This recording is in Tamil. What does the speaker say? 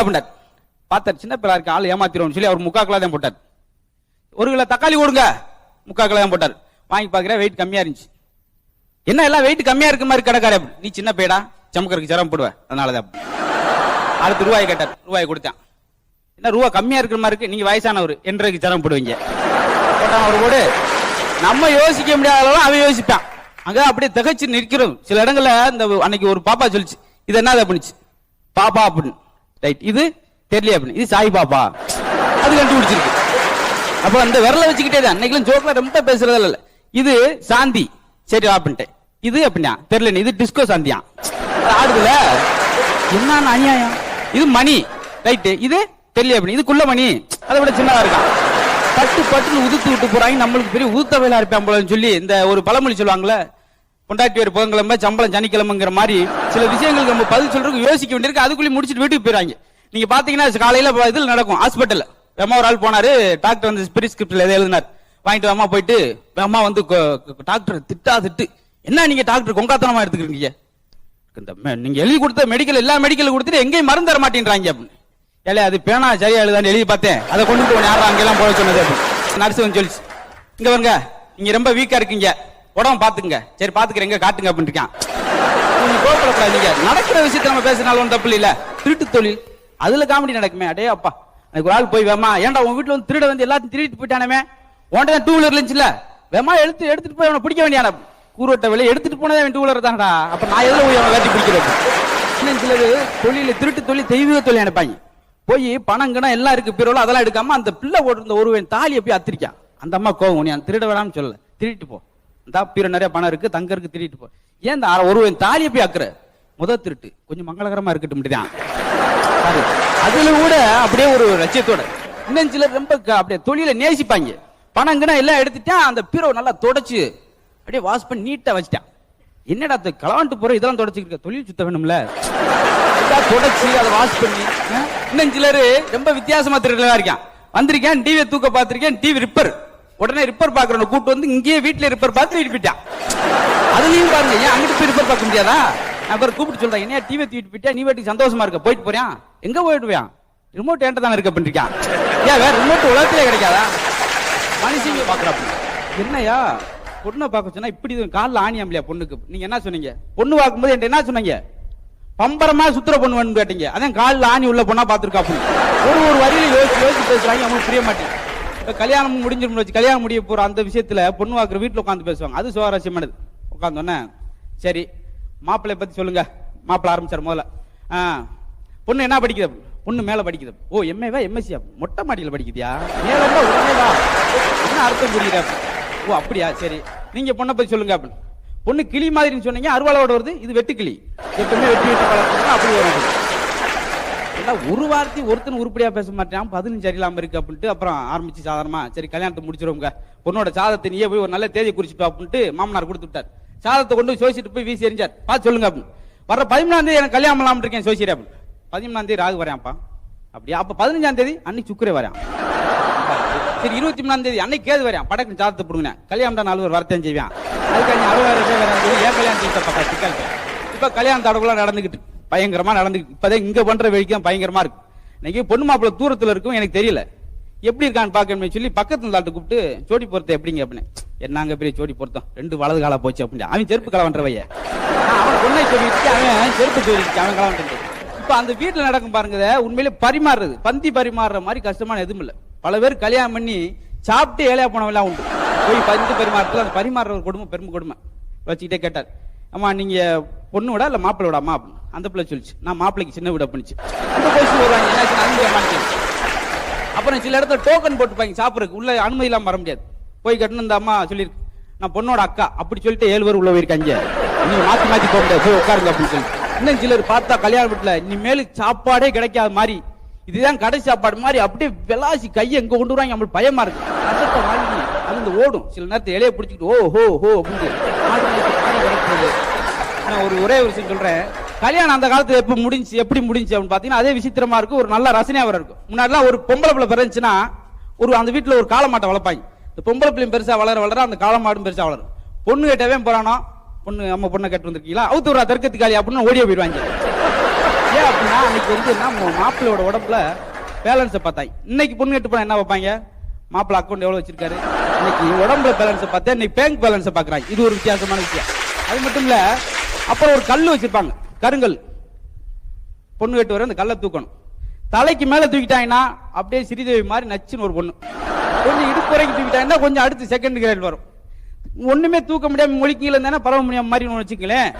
அப்படின்னார் பார்த்தார் சின்ன பிள்ளை இருக்க ஆள் ஏமாத்திரும் சொல்லி அவர் முக்கா கிலோ தான் போட்டார். ஒரு கிலோ தக்காளி கொடுங்க. முக்கா கிலோ தான் போட்டார். வாங்கி பார்க்குற வெயிட் கம்மியா இருந்துச்சு. என்ன எல்லாம் வெயிட் கம்மியா இருக்க மாதிரி கடைக்கார நீ சின்ன பையடா சமக்கருக்கு சிரமம் போடுவ. அதனாலதான் அப்படி. அடுத்து ரூபாய் கேட்டார். ரூபாய் கொடுத்தேன். என்ன ரூபா கம்மியா இருக்கிற மாதிரி இருக்கு நீங்க வயசானவர் என்றைக்கு சிரமம் போடுவீங்க? போட்டான் அவர் கூட. நம்ம யோசிக்க முடியாத அளவு அவன் யோசிப்பான். அங்க அப்படியே திகைச்சு நிற்கிறோம். சில இடங்கள்ல இந்த அன்னைக்கு ஒரு பாப்பா சொல்லிச்சு. இது என்ன பண்ணுச்சு பாப்பா அப்படின்னு. ரைட் இது தெரியல அப்படின்னு. இது சாய் பாப்பா. அது கண்டுபிடிச்சிருக்கு. அப்ப அந்த விரல வச்சுக்கிட்டே தான். அன்னைக்கு ஜோக்ல ரொம்ப பேசுறது இல்ல. இது சாந்தி. சரி அப்படின்ட்டு இது அப்படின்னா தெரியல இது டிஸ்கோ சாந்தியா? ஆடுதுல என்ன அநியாயம்? இது மணி. ரைட்டு இது தெரியல அப்படி இது குள்ள மணி. அதை விட சின்னதா இருக்கான். பட்டு பட்டுன்னு உதுத்து விட்டு போறாங்க. நம்மளுக்கு பெரிய உதுத்த வேலை போலன்னு சொல்லி இந்த ஒரு பழமொழி சொல்லுவாங்கல்ல கொண்டாட்டி வேறு புதன்கிழமை சம்பளம் சனிக்கிழமைங்கிற மாதிரி சில விஷயங்களுக்கு நம்ம பதில் சொல்றதுக்கு யோசிக்க வேண்டியிருக்கு. அதுக்குள்ளே முடிச்சுட்டு வீட்டுக்கு போயிடுறாங்க நீங்க பாத்தீங்கன்னா காலையில இதில் நடக்கும். ஹாஸ்பிட்டல் வேமா ஒரு ஆள் போனாரு. டாக்டர் வந்து பிரிஸ்கிரிப்ட்ல எதை எழுதினார். வாங்கிட்டு வேமா போயிட்டு வேமா வந்து டாக்டர் திட்டா திட்டு. என்ன நீங்க டாக்டர் கொங்காத்தனமா எடுத்துக்கிறீங்க? இந்த நீங்க எழுதி கொடுத்த மெடிக்கல் எல்லா மெடிக்கல் கொடுத்துட்டு எங்கேயும் மருந்து தர மாட்டேன்றாங்க அப்படின்னு. ஏலே அது பேனா சரியா எழுதான்னு எழுதி பார்த்தேன். அதை கொண்டு போய் யாரும் அங்கெல்லாம் போக சொன்னது அப்படின்னு. நர்ஸ் வந்து சொல்லிச்சு இங்க வருங்க நீங்க ரொம்ப வீக்கா இருக்கீங்க. உடம்பு பாத்துங்க சரி பாத்துக்கிறேன். எங்க காட்டுங்க அப்படின்னு இருக்கான். நடக்கிற விஷயத்த நம்ம பேசினாலும் ஒண்ணும் தப்பு இல்ல. திருட்டு தொழில். அதுல காமெடி நடக்குமே. அடே அப்பா. எனக்கு ஒரு ஆள் போய் வேமா. ஏன்டா உன் வீட்டுல வந்து திருட வந்து எல்லாத்தையும் திருடிட்டு போயிட்டானே உன்கிட்ட டூ வீலர் இருந்துச்சுல. வேமா எடுத்து எடுத்துட்டு போய் அவனை பிடிக்க வேண்டியான கூறுவட்ட வேலை எடுத்துட்டு போனதே டூ வீலர் தானடா. அப்ப நான் எதுல போய் அவனை வேட்டி பிடிக்கிறது? இன்னும் சிலது தொழில திருட்டு தொழில் தெய்வீக தொழில் நினைப்பாங்க. போய் பணம் கணம் எல்லாம் இருக்கு. பிறகு அதெல்லாம் எடுக்காம அந்த பிள்ளை ஓடுற ஒருவன் தாலியை போய் அத்திரிக்கான். அந்த அம்மா கோவம் நீ அந்த திருட வேணாம்னு சொல்லல. திருட்டு போ. இந்த பீர நிறைய பணம் இருக்கு தங்க இருக்கு திருட்டு போ. ஏன் இந்த ஒரு ஒருவன் தாலியை போய் அக்குற முத திருட்டு. கொஞ்சம் மங்களகரமா இருக்கட்டும் முடிதான் அதுல கூட அப்படியே ஒரு லட்சியத்தோட. இன்னும் சிலர் ரொம்ப அப்படியே தொழிலை நேசிப்பாங்க. பணம் கணம் எல்லாம் எடுத்துட்டான் அந்த பீரோ நல்லா தொடச்சு அப்படியே வாஷ் பண்ணி நீட்டா வச்சுட்டான். என்னடா அது களவாண்டு போற இதெல்லாம் தொடச்சிருக்க தொழில் சுத்த வேணும்ல? தொடச்சு அதை வாஷ் பண்ணி இன்னும் சிலர் ரொம்ப வித்தியாசமா திருடலாம் இருக்கான். வந்திருக்கேன் டிவியை தூக்க பார்த்திருக்கேன் டிவி ரிப்பர் உடனே ரிப்பர் பாக்குறவன கூட்டு வந்து இங்கேயே வீட்டுல ரிப்பர் பார்த்து வீட்டு போயிட்டான் அதுலயும் பாருங்க ஏன் அங்கிட்டு போய் ரிப்பர் பார்க்க முடியாதா? நான் பேர் கூப்பிட்டு சொல்றேன் என்ன டிவி தூக்கிட்டு போயிட்டா நீ வீட்டுக்கு சந்தோஷமா இருக்க போயிட்டு போறியான் எங்க போயிட்டு ரிமோட் என்கிட்ட தானே இருக்க பண்ணிருக்கான் ஏன் வேற ரிமோட் உலகத்திலே கிடைக்காதா? மனுஷங்க பாக்குறாப்பு என்னையா பொண்ணை பார்க்க சொன்னா இப்படி காலில் ஆணியாமலையா பொண்ணுக்கு? நீங்க என்ன சொன்னீங்க? பொண்ணு பார்க்கும்போது என்கிட்ட என்ன சொன்னீங்க? பம்பரமா சுத்திர பொண்ணு வேணும்னு கேட்டீங்க. அதான் காலில் ஆணி உள்ள பொண்ணா பார்த்துருக்கா ஒரு ஒரு வரியில யோசிச்சு யோசிச்சு பேசுறாங்க அவங்களுக்கு புரிய மாட்டேங்குது. கல்யாணம் முடிஞ்சிடும் வச்சு கல்யாணம் முடிய போகிற அந்த விஷயத்தில் பொண்ணு வாக்குற வீட்டில் உட்காந்து பேசுவாங்க. அது சுவாரஸ்யமானது. உட்காந்தோன்னே சரி மாப்பிள்ளை பற்றி சொல்லுங்கள் மாப்பிள்ளை ஆரம்பித்தார் முதல்ல. ஆ, பொண்ணு என்ன படிக்குது? பொண்ணு மேலே படிக்குது. ஓ எம்ஏவா எம்எஸ்சியா மொட்டை மாடியில் படிக்குதியா? மேலே உடனேவா என்ன அர்த்தம் புரியுது? ஓ அப்படியா? சரி. நீங்கள் பொண்ணை பற்றி சொல்லுங்க அப்படின்னு. பொண்ணு கிளி மாதிரின்னு சொன்னீங்க அருவாளோட வருது இது வெட்டுக்கிளி. எப்பவுமே வெட்டி வெட்டி பழக்கம் அப்படி வரும். ஒரு வார்த்தை ஒருத்தன் உருப்படியா பேச மாட்டான். பதினஞ்சு சரியில்லாம இருக்கு அப்படின்ட்டு அப்புறம் ஆரம்பிச்சு சாதாரணமா சரி கல்யாணத்தை முடிச்சிருவோங்க பொண்ணோட சாதத்தை நீயே போய் ஒரு நல்ல தேதி குறிச்சுட்டு அப்படின்ட்டு மாமனார் கொடுத்து விட்டார். சாதத்தை கொண்டு சோசிட்டு போய் வீசி எரிஞ்சார் பார்த்து சொல்லுங்க அப்படின்னு. வர பதிமூணாம் தேதி எனக்கு கல்யாணம் பண்ணலாம் இருக்கேன் சோசியர் அப்படின்னு. பதிமூணாம் தேதி ராகு வரையாப்பா அப்படியா? அப்ப பதினஞ்சாம் தேதி அன்னைக்கு சுக்கரே வரையான் சரி இருபத்தி மூணாம் தேதி அன்னைக்கு கேது வரையான் படக்கு சாதத்தை போடுங்க கல்யாணம் நாலு பேர் வரத்தான் செய்வான். அதுக்கு நீ அறுபதாயிரம் ஏன் கல்யாணம் செய்ய பக்கா சிக்கல் இப்ப கல்யாணம் தடவுலாம் நடந்துகிட்டு பயங்கரமா நடந்து இப்பதான் இங்க பண்ற வேடிக்கை பயங்கரமா இருக்கு. இன்னைக்கு பொண்ணு மாப்பிள்ள தூரத்துல இருக்கும் எனக்கு தெரியல. எப்படி இருக்கான்னு பாக்கணும்னு சொல்லி பக்கத்துல தாட்டு கூப்பிட்டு ஜோடி பொருத்த எப்படிங்க? அப்படின்னு. என்னங்க பெரிய ஜோடி பொருத்தம்? ரெண்டு வலது காலா போச்சு அப்படின்னு. அவன் செருப்பு கலவன்ற வைய அவன் பொண்ணை சொல்லிட்டு அவன் செருப்பு சொல்லிட்டு அவன் கலவன்ட்டு இப்ப அந்த வீட்டுல நடக்கும் பாருங்க உண்மையிலே பரிமாறுறது. பந்தி பரிமாறுற மாதிரி கஷ்டமான எதுவும் இல்ல. பல பேர் கல்யாணம் பண்ணி சாப்பிட்டு ஏழையா போனவெல்லாம் உண்டு. போய் பந்தி பரிமாறத்துல அந்த பரிமாறுற ஒரு கொடுமை பெரும் கொடுமை. வச்சுக்கிட்டே கேட்டார். ஆமா நீங்க பொண்ணு இல்லை இல்ல மாப்பிள்ளை விட அம்மா அப்படின்னு. அந்த பிள்ளை சொல்லிச்சு. நான் மாப்பிள்ளைக்கு சின்ன வீட பண்ணிச்சு. அந்த அப்புறம் சில இடத்துல டோக்கன் போட்டுப்பாங்க. சாப்பிட்றதுக்கு. உள்ள அனுமதி இல்லாம வர முடியாது. போய் கட்டணும் இந்த அம்மா சொல்லியிருக்கு. நான் பொண்ணோட அக்கா. அப்படி சொல்லிட்டு ஏழு பேர் உள்ள போயிருக்காங்க நீங்க மாத்தி மாத்தி போக முடியாது. போய் உட்காருங்க அப்படின்னு சொல்லி இன்னும் சிலர் பார்த்தா கல்யாண வீட்டுல இனிமேல் சாப்பாடே கிடைக்காத மாதிரி இதுதான் கடைசி சாப்பாடு மாதிரி அப்படியே விளாசி கையை எங்க கொண்டு வராங்க நம்மளுக்கு பயமா இருக்கு. ரசத்தை வாங்கி அது ஓடும். சில நேரத்தை இலையை பிடிச்சிக்கிட்டு ஓ ஹோ ஹோ அப்படின்னு நான் ஒரு ஒரே ஒரு விஷயம் சொல்றேன். கல்யாணம் அந்த காலத்துல எப்ப முடிஞ்சு எப்படி முடிஞ்சு அப்படின்னு பாத்தீங்கன்னா அதே விசித்திரமா இருக்கும். ஒரு நல்ல ரசனையா வர இருக்கும். முன்னாடிலாம் ஒரு பொம்பளை பிள்ளை பிறந்துச்சுன்னா ஒரு அந்த வீட்டுல ஒரு காலமாட்டை வளர்ப்பாங்க. இந்த பொம்பளை பிள்ளையும் பெருசா வளர வளர அந்த காலமாடும் பெருசா வளரும். பொண்ணு கேட்டவே போறானோ பொண்ணு அம்மா பொண்ணை கேட்டு வந்திருக்கீங்களா? அவுத்து ஒரு தெற்கத்துக்காளி அப்படின்னு ஓடிய போயிடுவாங்க. ஏன் அப்படின்னா அன்னைக்கு வந்து என்ன மாப்பிள்ளையோட உடம்புல பேலன்ஸை பார்த்தாங்க. இன்னைக்கு பொண்ணு கேட்டு போனா என்ன வைப்பாங்க மாப்பிள்ளை அக்கௌண்ட் எவ்வளவு வச்சிருக்காரு? இன்னைக்கு உடம்புல பேலன்ஸை பார்த்தா இன்னைக்கு பேங்க் பேலன்ஸை பார்க்கறாங்க. இது ஒரு வித்தியாசமான விஷயம். அது மட்டும் இல்லை அப்புறம் ஒரு கல் வச்சிருப்பாங்க. கருங்கல். பொண்ணு கட்டு வர அந்த கல்லை தூக்கணும். தலைக்கு மேல தூக்கிட்டாங்கன்னா அப்படியே ஸ்ரீதேவி மாதிரி நச்சுன்னு ஒரு பொண்ணு. கொஞ்சம் இடுப்பு வரைக்கும் தூக்கிட்டாங்கன்னா கொஞ்சம் அடுத்து செகண்ட் கிரேட் வரும். ஒண்ணுமே தூக்க முடியாம மொழிக்கீழ இருந்தா பரவ முடியாம மாதிரி ஒன்று வச்சுக்கலேன்